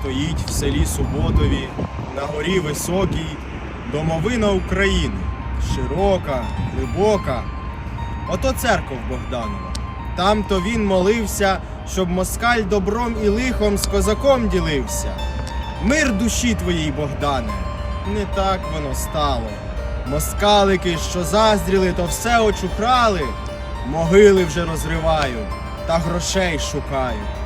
стоїть в селі Суботові, на горі високій, домовина України, широка, глибока. Ото церков Богданова. Там-то він молився, щоб москаль добром і лихом з козаком ділився. Мир душі твоїй, Богдане, не так воно стало. Москалики, що заздріли, то все очухрали, могили вже розривають та грошей шукають.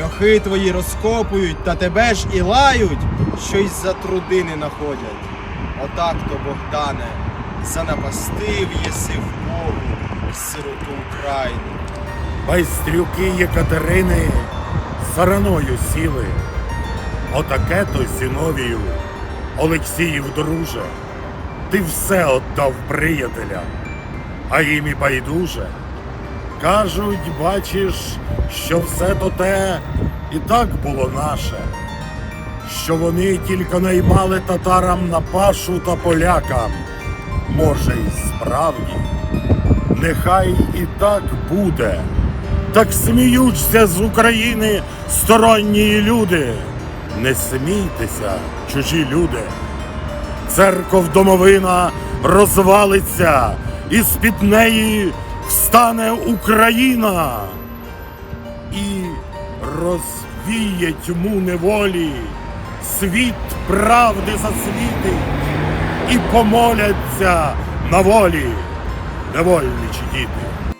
Льохи твої розкопують та тебе ж і лають, що й за труди не находять. Отак то, Богдане, занапастив єси в Богу сироту Україну. Байстрюки Єкатерини сараною сіли. Отаке то Зіновію, Олексіїв друже, ти все отдав приятеля, а їм і байдуже. Кажуть, бачиш, що все то те і так було наше, що вони тільки наймали татарам на пашу та полякам. Може, й справді. Нехай і так буде. Так сміються з України сторонні люди. Не смійтеся, чужі люди. Церков домовина розвалиться, і з-під неї встане Україна і розвіє тьму неволі, світ правди засвітить, і помоляться на волі невольничі діти.